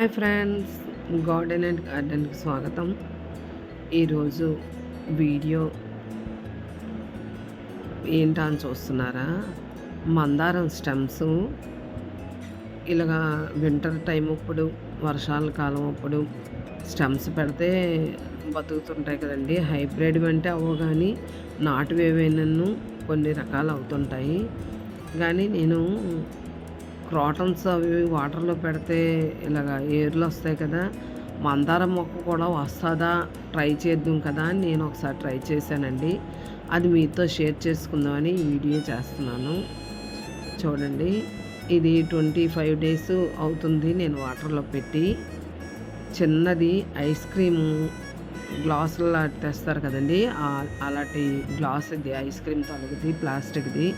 Hi friends garden and గార్డెన్కి స్వాగతం. ఈరోజు వీడియో ఏంటా అని చూస్తున్నారా? మందారం స్టెమ్స్. ఇలాగా వింటర్ టైం అప్పుడు వర్షాల కాలం అప్పుడు స్టెమ్స్ పెడితే బతుకుతుంటాయి కదండి. హైబ్రిడ్ అంటే అవ్వ కానీ నాటువేవైనను కొన్ని రకాలు అవుతుంటాయి. కానీ నేను క్రాటన్స్ అవి వాటర్లో పెడితే ఇలాగ ఏర్లు వస్తాయి కదా మందారం మొక్క కూడా వస్తుందా? ట్రై చేద్దాం కదా అని నేను ఒకసారి ట్రై చేశానండి. అది మీతో షేర్ చేసుకుందామని వీడియో చేస్తున్నాను. చూడండి ఇది ట్వంటీ ఫైవ్ డేస్ అవుతుంది నేను వాటర్లో పెట్టి. చిన్నది ఐస్ క్రీము గ్లాసులు తెస్తారు కదండి అలాంటి గ్లాస్ ఇది ఐస్ క్రీమ్ తొలగిది ప్లాస్టిక్ది.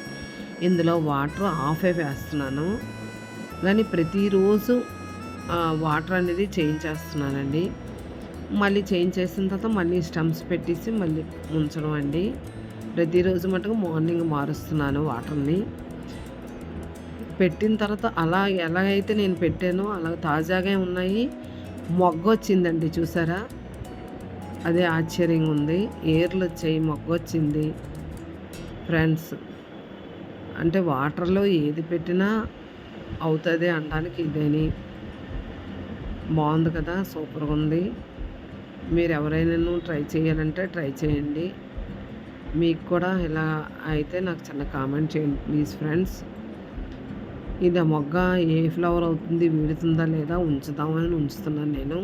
ఇందులో వాటర్ ఆఫ్ అయి వేస్తున్నాను. కానీ ప్రతిరోజు వాటర్ అనేది చేంజ్ చేస్తున్నానండి. మళ్ళీ చేంజ్ చేసిన తర్వాత మళ్ళీ స్టమ్స్ పెట్టేసి మళ్ళీ ఉంచడం అండి. ప్రతిరోజు మటుకు మార్నింగ్ మారుస్తున్నాను వాటర్ని. పెట్టిన తర్వాత అలా ఎలాగైతే నేను పెట్టానో అలా తాజాగా ఉన్నాయి. మొగ్గ వచ్చిందండి చూసారా? అదే ఆశ్చర్యంగా ఉంది. ఏర్లు వచ్చాయి మొగ్గ వచ్చింది ఫ్రెండ్స్ అంటే వాటర్లో ఏది పెట్టినా అవుతుంది అనడానికి ఇదేని. బాగుంది కదా సూపర్గా ఉంది. మీరు ఎవరైనా ట్రై చేయాలంటే ట్రై చేయండి. మీకు కూడా ఇలా అయితే నాకు చిన్న కామెంట్ చేయండి ప్లీజ్ ఫ్రెండ్స్. ఇది మొగ్గ ఏ ఫ్లవర్ అవుతుంది వీడుతుందా లేదా ఉంచుదామని ఉంచుతున్నాను నేను.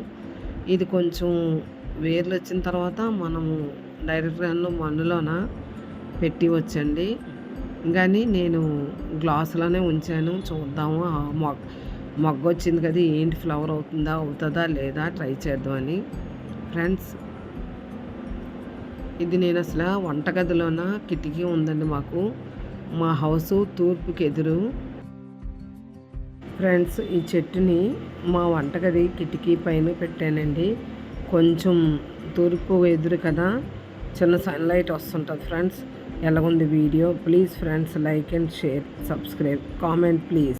ఇది కొంచెం వేర్లు వచ్చిన తర్వాత మనము డైరెక్ట్గా మన్నులోన పెట్టి వచ్చండి. కానీ నేను గ్లాసులోనే ఉంచాను. చూద్దాము మొగ్గ మొగ్గ వచ్చింది కదా ఏంటి ఫ్లవర్ అవుతుందా అవుతుందా లేదా ట్రై చేద్దామని ఫ్రెండ్స్ ఇది నేను అసలు వంటగదిలోన కిటికీ ఉందండి మాకు. మా హౌస్ తూర్పుకి ఎదురు. ఫ్రెండ్స్ ఈ చెట్టుని మా వంటగది కిటికీ పైన పెట్టానండి. కొంచెం తూర్పు ఎదురు కదా చిన్న సన్లైట్ వస్తుంటుంది ఫ్రెండ్స్ ఎలా ఉంది video? Please friends like and share subscribe comment please.